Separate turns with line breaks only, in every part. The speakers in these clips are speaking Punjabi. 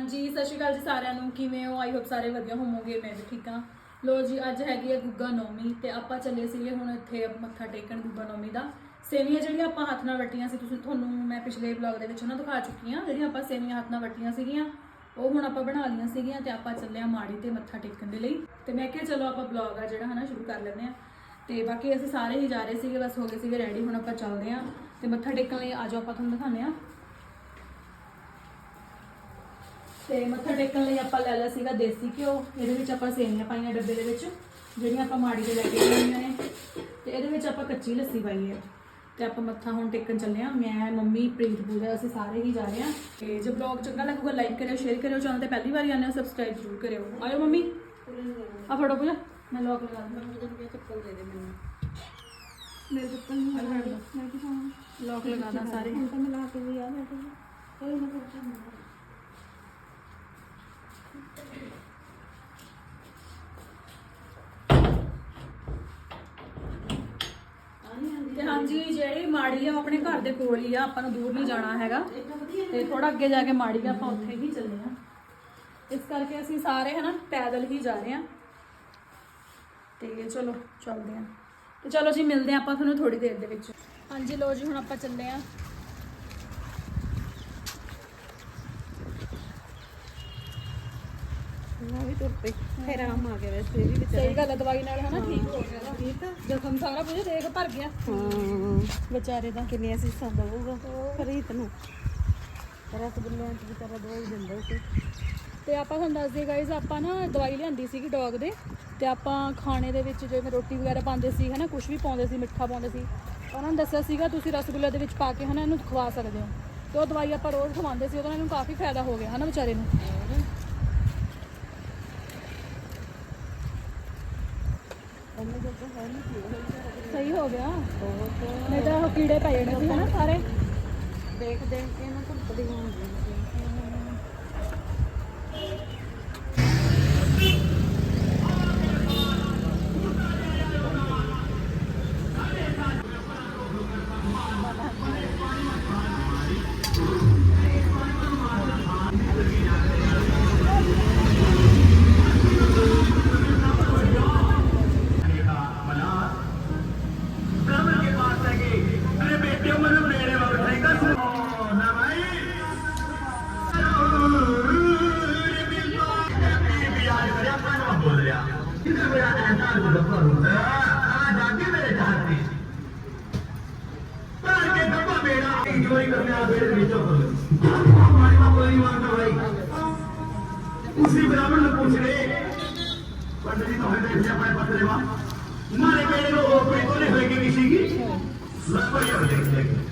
ਹਾਂਜੀ, ਸਤਿ ਸ਼੍ਰੀ ਅਕਾਲ ਜੀ ਸਾਰਿਆਂ ਨੂੰ। ਕਿਵੇਂ ਹੋ? ਆਈ ਹੋਪ ਸਾਰੇ ਵਧੀਆ ਹੋਵੋਗੇ, ਮੈਂ ਵੀ ਠੀਕ ਹਾਂ। ਲੋ ਜੀ, ਅੱਜ ਹੈਗੀ ਹੈ ਗੁੱਗਾ ਨੌਮੀ ਤੇ ਆਪਾਂ ਚੱਲੇ ਸੀਗੇ ਹੁਣ ਇੱਥੇ ਮੱਥਾ ਟੇਕਣ ਗੁੱਗਾ ਨੌਮੀ ਦਾ। ਸੇਵੀਆਂ ਜਿਹੜੀਆਂ ਆਪਾਂ ਹੱਥ ਨਾਲ ਵੱਟੀਆਂ ਸੀ, ਤੁਸੀਂ ਤੁਹਾਨੂੰ ਮੈਂ ਪਿਛਲੇ ਵਲੌਗ ਦੇ ਵਿੱਚ ਉਹਨਾਂ ਦਿਖਾ ਚੁੱਕੀ ਹਾਂ, ਜਿਹੜੀਆਂ ਆਪਾਂ ਸੇਵੀਆਂ ਹੱਥ ਨਾਲ ਵੱਟੀਆਂ ਸੀਗੀਆਂ। ਉਹ ਹੁਣ ਆਪਾਂ ਬਣਾ ਲਈਆਂ ਸੀਗੀਆਂ ਤੇ ਆਪਾਂ ਚੱਲੇ ਆ ਮਾੜੀ ਤੇ ਮੱਥਾ ਟੇਕਣ ਦੇ ਲਈ। ਤੇ ਮੈਂ ਕਿਹਾ ਚਲੋ ਆਪਾਂ ਵਲੌਗ ਆ ਜਿਹੜਾ ਹਨਾ, ਸ਼ੁਰੂ ਕਰ ਲੈਂਦੇ ਆ ਤੇ ਬਾਕੀ ਅਸੀਂ ਸਾਰੇ ਹੀ ਜਾ ਰਹੇ ਸੀਗੇ, ਬਸ ਹੋ ਗਏ ਸੀਗੇ ਰੈਡੀ ਹੁਣ ਆਪਾਂ ਚੱਲਦੇ ਆ ਤੇ ਮੱਥਾ ਟੇਕਣ ਲਈ ਆਜੋ ਆਪਾਂ ਤੁਹਾਨੂੰ ਦਿਖਾਉਂਦੇ ਆ ਤੇ ਮੱਥਾ ਟੇਕਣ ਲਈ ਆਪਾਂ ਲੈ ਲਿਆ ਸੀਗਾ ਦੇਸੀ ਘਿਓ ਇਹਦੇ ਵਿੱਚ ਆਪਾਂ ਸੇਵੀਆਂ ਪਾਈਆਂ ਡੱਬੇ ਦੇ ਵਿੱਚ ਜਿਹੜੀਆਂ ਆਪਾਂ ਮਾੜੀ ਦੇ ਲੈ ਕੇ ਆਈਆਂ ਨੇ। ਤੇ ਇਹਦੇ ਵਿੱਚ ਆਪਾਂ ਕੱਚੀ ਲੱਸੀ ਪਾਈ ਹੈ। ਤੇ ਆਪਾਂ ਮੱਥਾ ਹੁਣ ਟੇਕਣ ਚੱਲੇ ਆ ਮੈਂ ਮੰਮੀ ਪ੍ਰੀਤ ਪੂਜਾ ਅਸੀਂ ਸਾਰੇ ਹੀ ਜਾ ਰਹੇ ਆ ਤੇ ਜੇ ਬਲੌਗ ਚੰਗਾ ਲੱਗੂਗਾ ਲਾਈਕ ਕਰਿਓ ਸ਼ੇਅਰ ਕਰਿਓ ਚੈਨਲ ਤੇ ਪਹਿਲੀ ਵਾਰੀ ਆਨੇ ਹੋ ਸਬਸਕ੍ਰਾਈਬ ਜ਼ਰੂਰ ਕਰਿਓ। ਆਇਓ ਮੰਮੀ। ਆ ਫੜੋ ਪੂਜਾ। ਮੈਂ ਲੋਕ ਲਗਾ ਦਿੰਦਾ
ਚੱਪਲ ਦੇ ਦੇ ਮੈਨੂੰ।
ਮੇਰੇ ਚੱਪਲ ਨਹੀਂ ਮੈਂ ਕੀ ਪਾਵਾਂ ਲੋਕ ਲਗਾ ਦਾਂ ਸਾਰੇ।
ਹੁਣ ਤਾਂ ਮਿਲਾ ਕੇ ਵੀ ਆ ਬੈਠੇ ਕੋਈ ਨਾ ਕੁਝ
ਤੇ ਹਾਂਜੀ, ਜਿਹੜੀ ਮਾੜੀ ਆ ਉਹ ਆਪਣੇ ਘਰ ਦੇ ਕੋਲ ਹੀ ਆ, ਆਪਾਂ ਨੂੰ ਦੂਰ ਨਹੀਂ ਜਾਣਾ ਹੈਗਾ। ਤੇ ਥੋੜਾ ਅੱਗੇ ਜਾ ਕੇ ਮਾੜੀ ਆ, ਆਪਾਂ ਉੱਥੇ ਹੀ ਚੱਲੇ ਆ। ਇਸ ਕਰਕੇ ਅਸੀਂ ਸਾਰੇ ਹਨਾ, ਪੈਦਲ ਹੀ ਜਾ ਰਹੇ ਆ। ਤੇ ਚਲੋ, ਚੱਲਦੇ ਆ। ਤੇ ਚਲੋ ਜੀ, ਮਿਲਦੇ ਆ ਆਪਾਂ ਤੁਹਾਨੂੰ ਥੋੜੀ ਦੇਰ ਦੇ ਵਿੱਚ। ਹਾਂਜੀ ਲੋ ਜੀ, ਹੁਣ ਆਪਾਂ ਚੱਲੇ ਆ।
ਮੈਂ ਵੀ ਤੁਰ ਪਈ। ਫੇਰ ਆਰਾਮ ਆ ਗਿਆ ਵੈਸੇ ਵੀ
ਸਹੀ ਗੱਲ ਆ ਦਵਾਈ ਨਾਲ ਹਨਾ ਠੀਕ ਹੋ ਗਿਆ ਦਾ
ਠੀਕ ਆ।
ਜ਼ਖਮ ਸਾਰਾ ਕੁਝ ਦੇਖ ਭਰ ਗਿਆ।
ਹਾਂ।
ਵਿਚਾਰੇ ਦਾ।
ਕਿੰਨੀਆਂ ਸੀਸਾਂ ਦਊਗਾ ਫਰੀਤ ਨੂੰ। ਰਸਗੁੱਲਿਆਂ ਚ ਵਿਚਾਰਾ ਦੋ ਹੀ ਦਿੰਦਾ ਸੀ।
ਤੇ ਆਪਾਂ ਤੁਹਾਨੂੰ ਦੱਸ ਦਈਏ ਗਾਇਜ਼ ਆਪਾਂ ਨਾ ਦਵਾਈ ਲਿਆਂਦੀ ਸੀਗੀ ਡੌਗ ਦੇ। ਤੇ ਆਪਾਂ ਖਾਣੇ ਦੇ ਵਿੱਚ ਜਿਵੇਂ ਰੋਟੀ ਵਗੈਰਾ ਪਾਉਂਦੇ ਸੀ ਹਨਾ ਕੁਝ ਵੀ ਪਾਉਂਦੇ ਸੀ ਮਿੱਠਾ ਪਾਉਂਦੇ ਸੀ। ਉਹਨਾਂ ਨੇ ਦੱਸਿਆ ਸੀਗਾ ਤੁਸੀਂ ਰਸਗੁੱਲੇ ਦੇ ਵਿੱਚ ਪਾ ਕੇ ਹਨਾ ਇਹਨੂੰ ਖਵਾ ਸਕਦੇ ਹੋ। ਤੇ ਉਹ ਦਵਾਈ ਆਪਾਂ ਰੋਜ਼ ਖਵਾਉਂਦੇ ਸੀ ਉਹਦੇ ਇਹਨੂੰ ਕਾਫੀ ਫਾਇਦਾ ਹੋ ਗਿਆ ਹਨਾ ਵਿਚਾਰੇ ਨੂੰ
ਉਹਨੇ ਜਦੋਂ ਹੈ ਨਹੀਂ ਕੀ ਹੋਈ
ਸਹੀ ਹੋ ਗਿਆ।
ਬਹੁਤ
ਨਹੀਂ ਤਾਂ ਉਹ ਕੀੜੇ ਪੈ ਜਾਣੇ ਸੀ ਹਨਾ ਸਾਰੇ।
ਦੇਖ ਦੇਖ ਕੇ ਨਾ ਧੁੱਪ ਦੀ
Remember your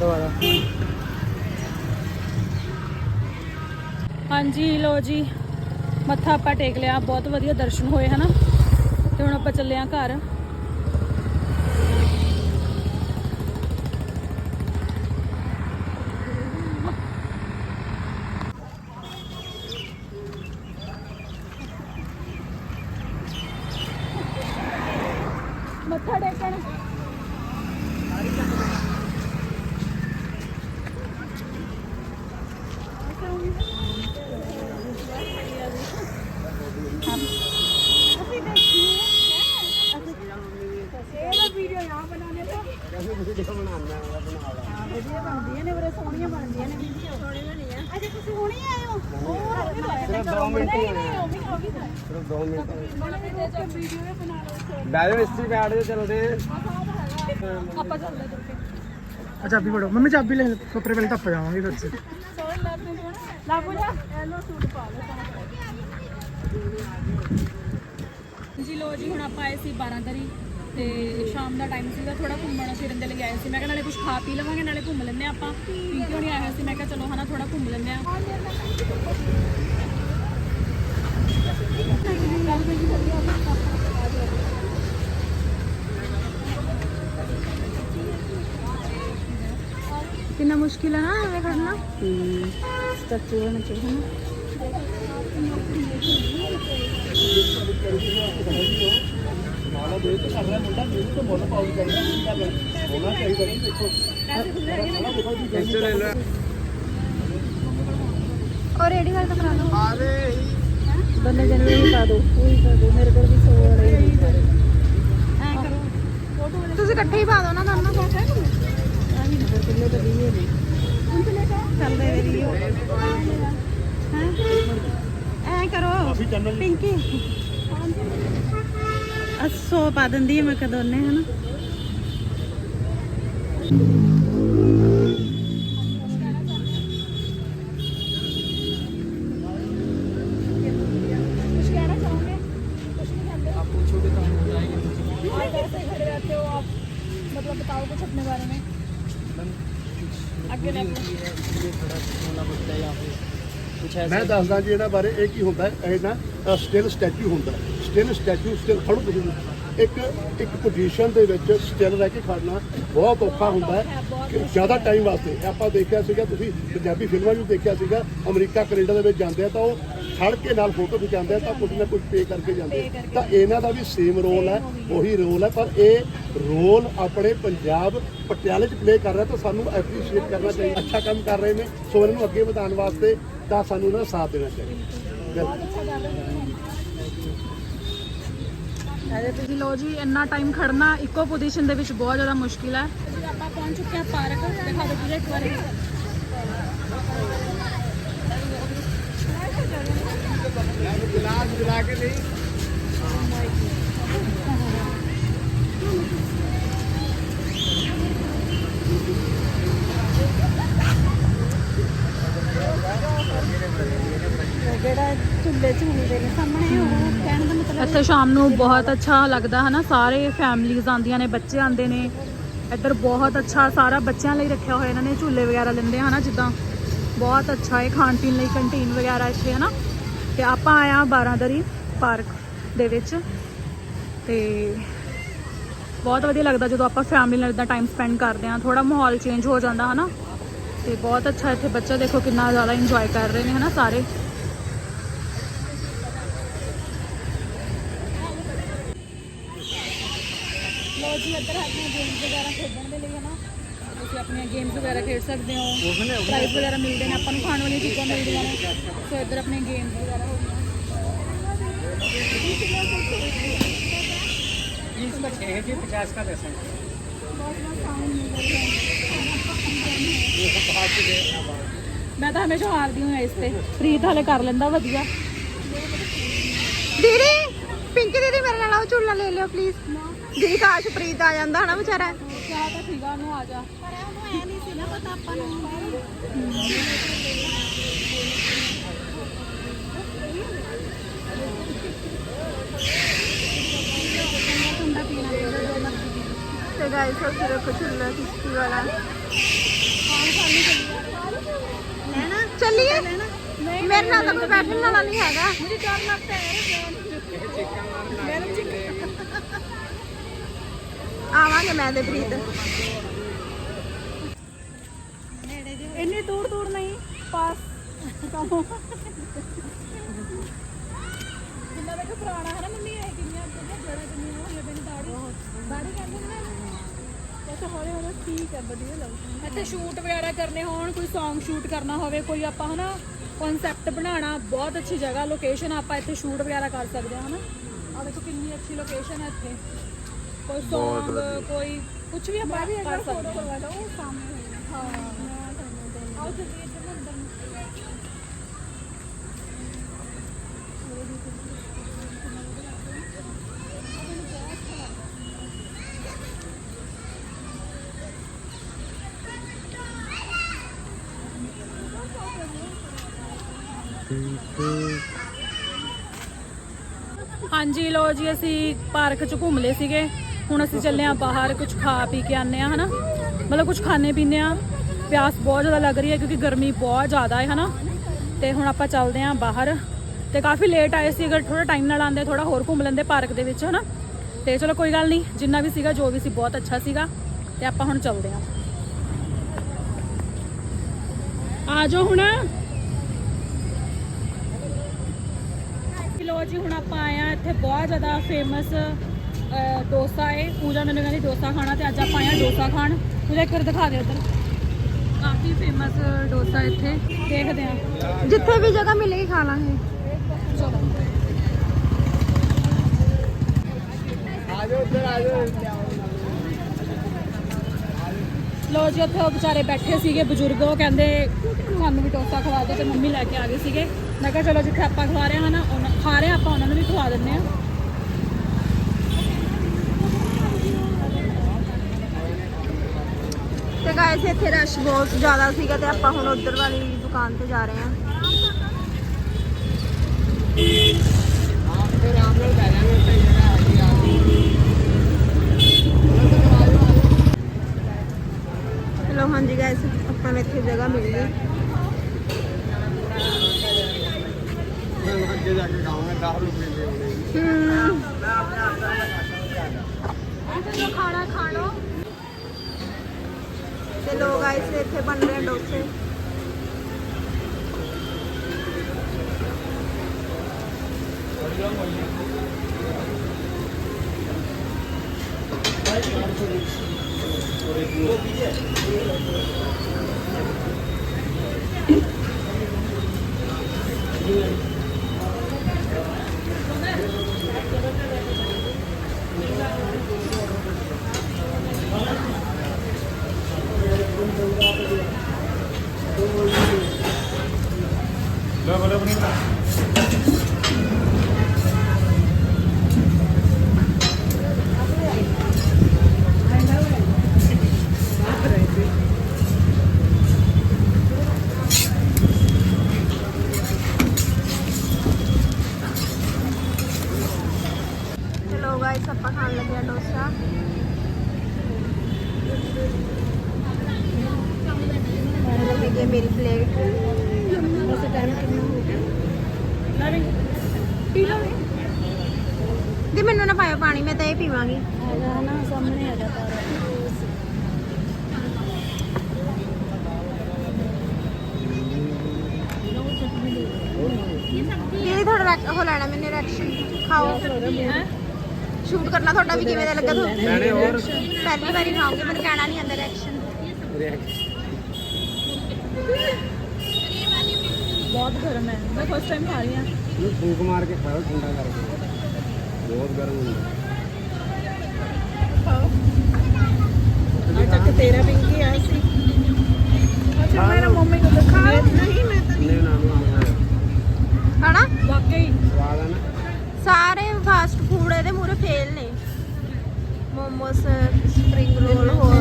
ਦੁਬਾਰਾ।
ਹਾਂਜੀ ਲੋ ਜੀ। ਮੱਥਾ ਆਪਾਂ ਟੇਕ ਲਿਆ। ਬਹੁਤ ਵਧੀਆ ਦਰਸ਼ਨ ਹੋਏ, ਹਨਾ? ਤੇ ਹੁਣ ਆਪਾਂ ਚੱਲੇ ਆਂ ਘਰ। ਮੱਥਾ ਟੇਕਣ।
ਬੈਠੋ ਇਸੀ ਬੈਠ ਦੇ ਚਲਦੇ
ਆਪਾਂ ਚੱਲਦੇ ਤੁਰ ਕੇ।
ਚਾਬੀ ਫੜੋ। ਮੰਮੀ ਚਾਬੀ ਲੈ ਸੁਪਰੇ ਵੇਲੇ ਟੱਪ ਜਾਵਾਂਗੇ ਫਿਰ ਸੇ
ਸੋਹਣ
ਐਲੋ ਸੂਟ ਪਾ ਲਓ
ਜੀ ਲੋ ਜੀ ਹੁਣ ਆਪਾਂ ਆਏ ਸੀ 12 ਤਰੀ ਤੇ ਸ਼ਾਮ ਦਾ ਟਾਈਮ ਸੀਗਾ ਥੋੜਾ ਘੁੰਮਣ ਫਿਰਨ ਦੇ ਲਈ ਆਏ ਸੀ। ਮੈਂ ਕਿਹਾ ਨਾਲੇ ਕੁਝ ਖਾ ਪੀ ਲਵਾਂਗੇ ਨਾਲੇ ਘੁੰਮ ਲੈਂਦੇ ਆਪਾਂ। ਪਿੰਕੀ ਹੋਣੀ ਆਏ ਹੋਏ ਸੀ ਮੈਂ ਕਿਹਾ ਚਲੋ ਹਨਾ ਥੋੜਾ ਘੁੰਮ ਲੈਂਦੇ ਆ ਕਿੰਨਾ ਮੁਸ਼ਕਿਲ ਹੈ ਨਾ ਐਵੇਂ ਖੜਨਾ
ਸਟੈਚੂ ਬਣ ਕੇ ਹਨ
ਔਰ ਰੈਡੀ ਵਾਲਾ ਤਾਂ ਕਰਾ ਲਓ।
ਦੋਨੇ ਜਣੇ ਹੀ ਪਾ ਉਹ ਹੀ ਪਾ ਦਿਓ ਮੇਰੇ ਕੋਲ ਵੀ 100 ਵਾਲੇ ਹੀ ਨੇ।
ਐ ਕਰੋ।
ਤੁਸੀਂ ਇਕੱਠੇ ਹੀ ਪਾ ਦਿਓ ਨਾ ਦੋਨੋਂ। ਕੋਲ ਆ ਵੀ ਨਗਰ ਕਿੱਲੇ ਤਾਂ ਦੀਏ ਨੇ ਚੱਲਦੇ ਨੇ ਵੀਡੀਓ ਐ ਕਰੋ ਪਿੰਕੀ। ਅਸੋ ਪਾ ਦਿੰਦੀ ਹੈ ਮੈਂ ਕਿ ਦੋਨੇ ਹਨਾ?
ਮੈਂ ਦੱਸਦਾ ਜੀ ਇਹਨਾਂ ਬਾਰੇ, ਇਹ ਕੀ ਹੁੰਦਾ ਇਹ ਨਾ ਸਟਿਲ ਸਟੈਚੂ ਹੁੰਦਾ। ਸਟਿਲ ਸਟੈਚੂ ਸਟਿਲ ਖੜੋ ਤੁਸੀਂ ਇੱਕ ਇੱਕ ਪੋਜੀਸ਼ਨ ਦੇ ਵਿੱਚ ਸਟਿਲ ਰਹਿ ਕੇ ਖੜਨਾ ਬਹੁਤ ਔਖਾ ਹੁੰਦਾ ਹੈ। ਜ਼ਿਆਦਾ ਟਾਈਮ ਵਾਸਤੇ। ਆਪਾਂ ਦੇਖਿਆ ਸੀਗਾ, ਤੁਸੀਂ ਪੰਜਾਬੀ ਫਿਲਮਾਂ ਵੀ ਦੇਖਿਆ ਸੀਗਾ, ਅਮਰੀਕਾ, ਕੈਨੇਡਾ ਦੇ ਵਿੱਚ ਜਾਂਦੇ ਆ, ਤਾਂ ਉਹ ਖੜ ਕੇ ਨਾਲ ਫੋਟੋ ਖਿਚਾਉਂਦੇ ਆ ਤਾਂ ਕੁਝ ਨਾ ਕੁਝ ਪੇ ਕਰਕੇ ਜਾਂਦੇ ਆ। ਤਾਂ ਇਹਨਾਂ ਦਾ ਵੀ ਸੇਮ ਰੋਲ ਹੈ ਉਹੀ ਰੋਲ ਹੈ ਪਰ ਇਹ ਰੋਲ ਆਪਣੇ ਪੰਜਾਬ ਪਟਿਆਲੇ 'ਚ ਪਲੇ ਕਰ ਰਿਹਾ ਤਾਂ ਸਾਨੂੰ ਐਪਰੀਸ਼ੀਏਟ ਕਰਨਾ ਚਾਹੀਦਾ। ਅੱਛਾ ਕੰਮ ਕਰ ਰਹੇ ਨੇ ਸੋ ਇਹਨਾਂ ਨੂੰ ਅੱਗੇ ਵਧਾਉਣ ਵਾਸਤੇ ਤਾਂ ਸਾਨੂੰ ਇਹਨਾਂ ਦਾ ਸਾਥ ਦੇਣਾ ਚਾਹੀਦਾ।
ਅਰੇ ਤੁਸੀਂ ਲੋ ਜੀ ਇੰਨਾ ਟਾਈਮ ਖੜਨਾ ਇੱਕੋ ਪੋਜੀਸ਼ਨ ਦੇ ਵਿੱਚ ਬਹੁਤ ਜ਼ਿਆਦਾ ਮੁਸ਼ਕਿਲ ਹੈ। ਆਪਾਂ ਪਹੁੰਚ ਚੁੱਕੇ ਹਾਂ ਪਾਰਕ ਦਿਖਾ ਦਿਓ ਪੂਰੇ ਇੱਕ ਵਾਰੀ।
ਜਿਹੜਾ ਝੁੱਲੇ ਝੂਲਦੇ ਨੇ ਸਾਹਮਣੇ ਉਹ ਕਹਿਣ ਦਾ ਮਤਲਬ
ਇੱਥੇ ਸ਼ਾਮ ਨੂੰ ਬਹੁਤ ਅੱਛਾ ਲੱਗਦਾ ਹਨਾ, ਸਾਰੇ ਫੈਮਲੀਆਂ ਆਉਂਦੀਆਂ ਨੇ, ਬੱਚੇ ਆਉਂਦੇ ਨੇ। ਇੱਧਰ ਬਹੁਤ ਅੱਛਾ ਸਾਰਾ ਬੱਚਿਆਂ ਲਈ ਰੱਖਿਆ ਹੋਇਆ ਇਹਨਾਂ ਨੇ, ਝੂਲੇ ਵਗੈਰਾ ਲੈਂਦੇ ਹਨਾ, ਜਿੱਦਾਂ ਬਹੁਤ ਅੱਛਾ ਹੈ ਖਾਣ ਪੀਣ ਲਈ ਕੰਟੀਨ ਵਗੈਰਾ ਇੱਥੇ ਹਨਾ। ਤੇ ਆਪਾਂ ਆਇਆ ਬਾਰਾਦਰੀ ਪਾਰਕ ਦੇ ਵਿੱਚ ਤੇ ਬਹੁਤ ਵਧੀਆ ਲੱਗਦਾ ਜਦੋਂ ਆਪਾਂ ਫੈਮਿਲੀ ਨਾਲ ਇਦਾਂ ਟਾਈਮ ਸਪੈਂਡ ਕਰਦੇ ਹਾਂ ਥੋੜਾ ਮਾਹੌਲ ਚੇਂਜ ਹੋ ਜਾਂਦਾ, ਹਨਾ? ਤੇ ਬਹੁਤ ਅੱਛਾ ਇੱਥੇ ਬੱਚਾ ਦੇਖੋ ਕਿੰਨਾ ਜ਼ਿਆਦਾ ਇੰਜੋਏ ਕਰ ਰਹੇ ਨੇ, ਹਨਾ, ਸਾਰੇ? ਲੋ ਜੀ, ਇੱਧਰ ਹੈਗੀਆਂ ਗੇਮਸ ਵਗੈਰਾ ਖੇਡਣ ਦੇ ਲਈ ਹੈ ਨਾ ਤੁਸੀਂ ਆਪਣੀਆਂ ਗੇਮਸ ਵਗੈਰਾ ਖੇਡ ਸਕਦੇ ਹੋ ਪ੍ਰਾਈਜ਼ ਵਗੈਰਾ ਮਿਲਦੇ ਨੇ ਆਪਾਂ ਨੂੰ ਖਾਣ ਵਾਲੀਆਂ ਚੀਜ਼ਾਂ ਮਿਲਦੀਆਂ ਨੇ ਸੋ ਇੱਧਰ ਆਪਣੇ ਗੇਮਸ ਵਗੈਰਾ ਹੋ ਗਈਆਂ
इसका छः है जी पचास का दस है
ਮੈਂ ਤਾਂ ਹਮੇਸ਼ਾ ਹਾਰਦੀ ਹਾਂ ਇਸ ਤੇ ਪ੍ਰੀਤ ਹਲੇ ਕਰ ਲੈਂਦਾ ਵਧੀਆ
ਦੀਦੀ ਪਿੰਕੀ ਦੀਦੀ ਮੇਰੇ ਨਾਲ ਆਓ ਝੂਲਾ ਲੈ ਲਿਓ ਪਲੀਜ਼ ਦੀਦੀ ਕਾਸ਼ਪ੍ਰੀਤ ਆ ਜਾਂਦਾ ਹਨਾ ਵਿਚਾਰਾ
ਕਿਹਾ ਤਾਂ ਸੀਗਾ ਉਹਨੂੰ ਆ ਜਾ
ਪਰ ਉਹਨੂੰ ਐ ਨਹੀਂ ਸੀ ਨਾ ਪਤਾ ਆਪਾਂ ਨੂੰ ਤੇ ਗਾਇਸ ਅਸੀਂ ਰੱਖੋ ਛੁੱਲਾ ਕਿਸ਼ਤੀ ਵਾਲਾ ਲੈਣਾ ਚੱਲੀਏ? ਮੇਰੇ ਨਾਲ ਤਾਂ ਕੋਈ ਬੈਠਣ ਵਾਲਾ ਨਹੀਂ ਹੈਗਾ। ਮੁਝੇ ਡਰ ਲੱਗਦਾ ਹੈ ਆਵਾਂਗੇ ਮੈਂ ਤੇ ਪ੍ਰੀਤ। ਇੰਨੀ ਦੂਰ ਦੂਰ ਨਹੀਂ ਪਾਸ ਕਮੋ।
ਜਿੰਨਾ ਵੇਖੋ ਪੁਰਾਣਾ ਹੈ ਨਾ ਮੰਮੀ ਇਹ ਕਿੰਨੀਆਂ ਜਿਹੜੀਆਂ ਜੜਾ ਕਿੰਨੀਆਂ ਹੋਈਆਂ ਬੈਨ ਦਾੜੀ ਦਾੜੀ ਕਹਿੰਦੇ ਨੇ ਨਾ
ਵੈਸੇ ਹੌਲੀ ਹੌਲੀ ਠੀਕ ਹੈ ਵਧੀਆ ਲੱਗਦਾ
ਇੱਥੇ ਸ਼ੂਟ ਵਗੈਰਾ ਕਰਨੇ ਹੋਣ ਕੋਈ Song ਸ਼ੂਟ ਕਰਨਾ ਹੋਵੇ ਕੋਈ ਆਪਾਂ ਹਨਾ ਕਨਸੈਪਟ ਬਣਾਉਣਾ ਬਹੁਤ ਅੱਛੀ ਜਗ੍ਹਾ ਲੋਕੇਸ਼ਨ ਆਪਾਂ ਇੱਥੇ ਸ਼ੂਟ ਵਗੈਰਾ ਕਰ ਸਕਦੇ ਹਾਂ ਹਨਾ? ਆ ਦੇਖੋ ਕਿੰਨੀ ਅੱਛੀ ਲੋਕੇਸ਼ਨ ਹੈ ਇੱਥੇ। ਕੋਈ Song ਕੋਈ ਕੁਝ ਵੀ ਆਪਾਂ ਕਰ ਸਕਦੇ ਹਾਂ।
ਉਹ ਸਾਹਮਣੇ
ਹਾਂ
ਆਓ ਚੱਲੀਏ ਇੱਧਰ ਨੂੰ ਅੰਦਰ ਨੂੰ
ਹਾਂਜੀ ਲੋ ਜੀ, ਅਸੀਂ ਪਾਰਕ 'ਚ ਘੁੰਮ ਲਏ ਸੀਗੇ। ਹੁਣ ਅਸੀਂ ਚੱਲੇ ਆ ਬਾਹਰ ਕੁਝ ਖਾ ਪੀ ਕੇ ਆਨੇ ਆ, ਹਨਾ? ਮਤਲਬ ਕੁਝ ਖਾਣੇ ਪੀਣੇ ਆ। ਪਿਆਸ ਬਹੁਤ ਜ਼ਿਆਦਾ ਲੱਗ ਰਹੀ ਹੈ ਕਿਉਂਕਿ ਗਰਮੀ ਬਹੁਤ ਜ਼ਿਆਦਾ ਹੈ, ਹਨਾ? ਤੇ ਹੁਣ ਆਪਾਂ ਚੱਲਦੇ ਆ ਬਾਹਰ। ਤੇ ਕਾਫੀ ਲੇਟ ਆਏ ਸੀ, ਅਗਰ ਥੋੜਾ ਟਾਈਮ ਨਾਲ ਆਂਦੇ ਥੋੜਾ ਹੋਰ ਘੁੰਮ ਲੈਂਦੇ ਪਾਰਕ ਦੇ ਵਿੱਚ, ਹਨਾ? ਤੇ ਚਲੋ ਕੋਈ ਗੱਲ ਨਹੀਂ, ਜਿੰਨਾ ਵੀ ਸੀਗਾ, ਜੋ ਵੀ ਸੀ, ਬਹੁਤ ਅੱਛਾ ਸੀਗਾ। ਤੇ ਆਪਾਂ ਹੁਣ ਚੱਲਦੇ ਆ ਆ ਜਾਓ ਹੁਣ। ਲੋ ਜੀ, ਹੁਣ ਆਪਾਂ ਆਏ ਆ ਇੱਥੇ ਬਹੁਤ ਜ਼ਿਆਦਾ ਫੇਮਸ ਡੋਸਾ ਹੈ। ਪੂਜਾ ਮੈਨੂੰ ਕਹਿੰਦੀ ਡੋਸਾ ਖਾਣਾ ਤੇ ਅੱਜ ਆਪਾਂ ਆਏ ਆ ਡੋਸਾ ਖਾਣ। ਪੂਜਾ ਇੱਕ ਵਾਰ ਦਿਖਾ ਦੇ ਉਧਰ। ਕਾਫੀ ਫੇਮਸ ਡੋਸਾ ਇੱਥੇ। ਦੇਖਦੇ ਆ
ਜਿੱਥੇ ਵੀ ਜਗ੍ਹਾ ਮਿਲੇਗੀ ਖਾ ਲਾਂਗੇ।
ਚਲੋ
ਆਜੋ ਉੱਧਰ ਆਜੋ।
ਲੋ ਜੀ ਉੱਥੇ ਉਹ ਵਿਚਾਰੇ ਬੈਠੇ ਸੀਗੇ ਬਜ਼ੁਰਗ ਉਹ ਕਹਿੰਦੇ ਸਾਨੂੰ ਵੀ ਡੋਸਾ ਖਵਾ ਦਿਓ ਤੇ ਮੰਮੀ ਲੈ ਕੇ ਆ ਗਏ ਸੀਗੇ। ਮੈਂ ਕਿਹਾ ਚਲੋ ਜਿੱਥੇ ਆਪਾਂ ਖਵਾ ਰਹੇ ਹਾਂ ਨਾ ਉਹਨਾਂ ਖਾ ਰਹੇ ਹਾਂ ਆਪਾਂ ਉਹਨਾਂ ਨੂੰ ਵੀ ਖਵਾ ਦਿੰਨੇ ਆ
ਗਾਇਸ ਇੱਥੇ ਰਸ਼ ਬਹੁਤ ਜ਼ਿਆਦਾ ਸੀਗਾ ਤੇ ਆਪਾਂ ਹੁਣ ਉਧਰ ਵਾਲੀ ਦੁਕਾਨ ਤੇ ਜਾ ਰਹੇ ਹਾਂ। ਚਲੋ ਹਾਂਜੀ ਗਾਇਸ ਆਪਾਂ ਨੂੰ ਇੱਥੇ ਜਗ੍ਹਾ ਮਿਲ ਗਈ।
ਅੱਗੇ ਜਾ ਕੇ ਖਾਵਾਂਗਾ 10 ਰੁਪਏ ਦੇ ਹੋਣੇ
ਹਮ ਜੋ ਖਾਣਾ ਖਾਣੋ ਤੇ ਲੋਕ ਸੀ ਇੱਥੇ ਬਣ ਰਹੇ ਆ ਡੋਸੇ। ਚਲੋ ਗਾਇਸ ਆਪਾਂ ਖਾਣ ਲੱਗੇ ਆ ਡੋਸਾ ਲੱਗੀ ਹੈ ਮੇਰੀ ਪਲੇਟ ਵੈਸੇ ਟਾਈਮ ਕਿੰਨਾ ਹੋ ਗਿਆ? ਪੀ ਲਓ ਦੀ ਮੈਨੂੰ ਨਾ ਪਾਇਓ ਪਾਣੀ ਮੈਂ ਤਾਂ ਇਹ ਪੀਵਾਂਗੀ।
ਹੈਗਾ ਨਾ ਸਾਹਮਣੇ ਆ ਜਾ
ਇਹ ਥੋੜਾ ਉਹ ਲੈਣਾ ਮੈਨੇ ਰਿਐਕਸ਼ਨ ਖਾਓ। ਸ਼ੂਟ ਕਰਨਾ ਤੁਹਾਡਾ ਵੀ ਕਿਵੇਂ ਦਾ ਲੱਗਾ ਤੁਹਾਨੂੰ?
ਮੈਨੇ ਹੋਰ
ਪਹਿਲੀ ਵਾਰੀ ਖਾਓਗੇ ਮੈਨੂੰ ਕਹਿਣਾ ਨਹੀਂ ਆਉਂਦਾ ਰਿਐਕਸ਼ਨ
ਬਹੁਤ ਗਰਮ ਹੈ। ਮੈਂ ਫਸਟ ਟਾਈਮ ਖਾ ਰਹੀ ਹਾਂ।
ਨੂੰ ਫੂਕ ਮਾਰ ਕੇ ਖਾਓ ਠੰਡਾ ਕਰਕੇ। ਬਹੁਤ ਗਰਮ ਹੁੰਦਾ।
ਚੱਕ ਤੇਰਾ ਪਿੰਕੀ ਆ ਸੀ। ਅੱਛਾ ਮੇਰਾ ਮੰਮੀ ਕੋਲ ਖਾ ਨਹੀਂ ਮੈਂ ਤਾਂ
ਨੇ ਨਾਮ ਆਉਂਦਾ
ਹਨਾ?
ਵਾਕਈ।
ਸਵਾਦ ਹੈ ਨਾ।
ਸਾਰੇ ਫਾਸਟ ਫੂਡ ਇਹਦੇ ਮੂਰੇ ਫੇਲ ਨੇ।
ਮੋਮੋਸ ਸਪਰਿੰਗ ਰੋਲ ਹੋਰ।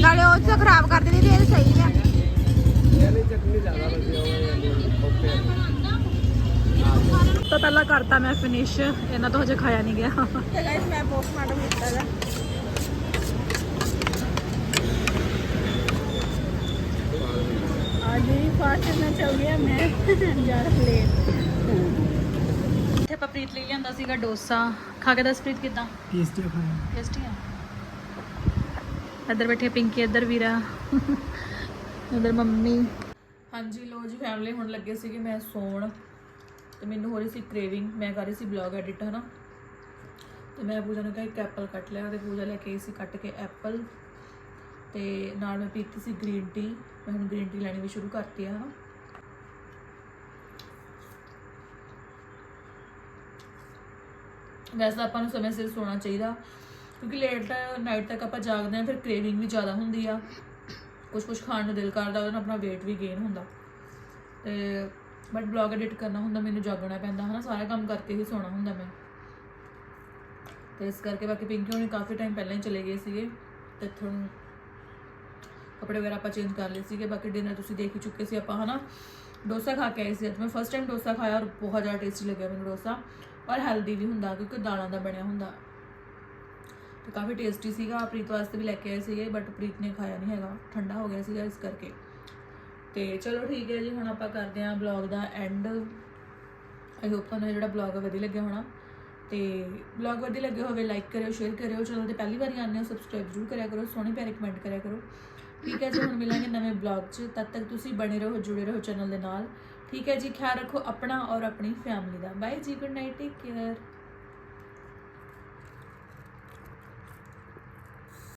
ਨਾਲੇ ਉਹ ਤਾਂ ਖਰਾਬ ਕਰ ਦਿੰਦੀ ਤੇ ਇਹ ਸਹੀ
ਓਕੇ
ਤਾਂ ਪਹਿਲਾਂ ਕਰਤਾ ਮੈਂ ਫਿਨਿਸ਼ ਇਹਨਾਂ ਤੋਂ ਹਜੇ ਖਾਇਆ ਨਹੀਂ ਗਿਆ।
ਤੇ ਗਾਇਸ ਮੈਂ ਪੋਸਟਮਾਰਟਮ ਕੀਤਾ ਦਾ
ਫਾਸਟ ਮੈਂ ਚੱਲ ਗਿਆ ਮੈਂ ਯਾਰ ਲੇਟ ਇੱਥੇ ਆਪਾਂ ਪ੍ਰੀਤ ਲਈ ਲਿਆਂਦਾ ਸੀਗਾ ਡੋਸਾ। ਖਾ ਕੇ ਦੱਸ ਪ੍ਰੀਤ ਕਿਦਾਂ?
ਟੇਸਟੀ ਖਾਣਾ।
ਟੇਸਟੀ ਆ। ਇੱਧਰ ਬੈਠੇ ਪਿੰਕੀ ਇੱਧਰ ਵੀਰਾ। ਇੱਧਰ ਮੰਮੀ। ਹਾਂਜੀ ਲੋ ਜੀ ਫੈਮਿਲੀ ਹੁਣ ਲੱਗੇ ਸੀਗੇ ਮੈਂ ਸੌਣ। ਤੇ ਮੈਨੂੰ ਹੋ ਰਹੀ ਸੀ ਕ੍ਰੇਵਿੰਗ ਮੈਂ ਕਰ ਰਹੀ ਸੀ ਬਲੌਗ ਐਡਿਟ ਹਨਾ? ਤੇ ਮੈਂ ਪੂਜਾ ਨੂੰ ਕਿਹਾ ਇੱਕ ਐਪਲ ਕੱਟ ਲਿਆ ਤੇ ਪੂਜਾ ਲੈ ਕੇ ਆਈ ਸੀ ਕੱਟ ਕੇ ਐਪਲ ਤੇ ਨਾਲ ਮੈਂ ਪੀਤੀ ਸੀ ਗ੍ਰੀਨ ਟੀ ਮੈਂ ਹੁਣ ਗ੍ਰੀਨ ਟੀ ਲੈਣੀ ਵੀ ਸ਼ੁਰੂ ਕਰਤੀ ਆ, ਹਨਾ। ਵੈਸੇ ਤਾਂ ਆਪਾਂ ਨੂੰ ਸਮੇਂ ਸਿਰ ਸੋਣਾ ਚਾਹੀਦਾ, ਕਿਉਂਕਿ ਲੇਟ ਨਾਈਟ ਤੱਕ ਆਪਾਂ ਜਾਗਦੇ ਹਾਂ, ਫਿਰ ਕ੍ਰੇਵਿੰਗ ਵੀ ਜ਼ਿਆਦਾ ਹੁੰਦੀ ਆ। ਕੁਝ ਕੁਝ ਖਾਣ ਨੂੰ ਦਿਲ ਕਰਦਾ, ਉਹਦੇ ਨਾਲ ਆਪਣਾ weight ਵੀ ਗੇਨ ਹੁੰਦਾ। ਤੇ ਬਟ ਬਲੌਗ ਐਡਿਟ ਕਰਨਾ ਹੁੰਦਾ, ਮੈਨੂੰ ਜਾਗਣਾ ਪੈਂਦਾ, ਹਨਾ। ਸਾਰਾ ਕੰਮ ਕਰਕੇ ਹੀ ਸੋਣਾ ਹੁੰਦਾ ਮੈਂ। ਤੇ ਇਸ ਕਰਕੇ ਬਾਕੀ ਪਿੰਕੀ ਹੋਣੀ ਕਾਫੀ ਟਾਈਮ ਪਹਿਲਾਂ ਹੀ ਚਲੇ ਗਏ ਸੀਗੇ, ਤੇ ਤੁਹਾਨੂੰ ਕੱਪੜੇ ਵਗੈਰਾ ਆਪਾਂ ਚੇਂਜ ਕਰ ਲਏ ਸੀਗੇ, ਬਾਕੀ ਡਿਨਰ ਤੁਸੀਂ ਦੇਖ ਹੀ ਚੁੱਕੇ ਸੀ ਆਪਾਂ, ਹਨਾ? ਡੋਸਾ ਖਾ ਕੇ ਆਏ ਸੀ ਅੱਜ। ਮੈਂ ਫਸਟ ਟਾਈਮ ਡੋਸਾ ਖਾਇਆ ਔਰ ਬਹੁਤ ਜ਼ਿਆਦਾ ਟੇਸਟੀ ਲੱਗਿਆ ਮੈਨੂੰ ਡੋਸਾ। ਔਰ ਹੈਲਦੀ ਵੀ ਹੁੰਦਾ, ਕਿਉਂਕਿ ਦਾਲਾਂ ਦਾ ਬਣਿਆ ਹੁੰਦਾ। ਤੇ ਕਾਫੀ ਟੇਸਟੀ ਸੀਗਾ, ਪ੍ਰੀਤ ਵਾਸਤੇ ਵੀ ਲੈ ਕੇ ਆਏ ਸੀਗੇ ਬਟ ਪ੍ਰੀਤ ਨੇ ਖਾਇਆ ਨਹੀਂ ਹੈਗਾ। ਠੰਡਾ ਹੋ ਗਿਆ ਸੀਗਾ ਇਸ ਕਰਕੇ। ਤੇ ਚਲੋ ਠੀਕ ਹੈ ਜੀ, ਹੁਣ ਆਪਾਂ ਕਰਦੇ ਹਾਂ ਬਲੌਗ ਦਾ ਐਂਡ ਆਈ ਹੋਪ ਤੁਹਾਨੂੰ ਇਹ ਜਿਹੜਾ ਬਲੌਗ ਹੈ ਵਧੀਆ ਲੱਗਿਆ ਹੋਣਾ। ਤੇ ਬਲੌਗ ਵਧੀਆ ਲੱਗਿਆ ਹੋਵੇ ਲਾਈਕ ਕਰਿਓ ਸ਼ੇਅਰ ਕਰਿਓ। ਚੈਨਲ ਤੇ ਪਹਿਲੀ ਵਾਰੀ ਆਉਂਦੇ ਹੋ ਸਬਸਕ੍ਰਾਈਬ ਜ਼ਰੂਰ ਕਰਿਆ ਕਰੋ। ਸੋਹਣੇ ਪਿਆਰੇ ਕਮੈਂਟ ਕਰਿਆ ਕਰੋ। ਠੀਕ ਹੈ ਜੀ, ਹੁਣ ਮਿਲਾਂਗੇ ਨਵੇਂ ਬਲੌਗ 'ਚ। ਤਦ ਤੱਕ ਤੁਸੀਂ ਬਣੇ ਰਹੋ, ਜੁੜੇ ਰਹੋ ਚੈਨਲ ਦੇ ਨਾਲ। ਠੀਕ ਹੈ ਜੀ, ਖਿਆਲ ਰੱਖੋ ਆਪਣਾ ਔਰ ਆਪਣੀ ਫੈਮਿਲੀ ਦਾ। Bye ji good night take care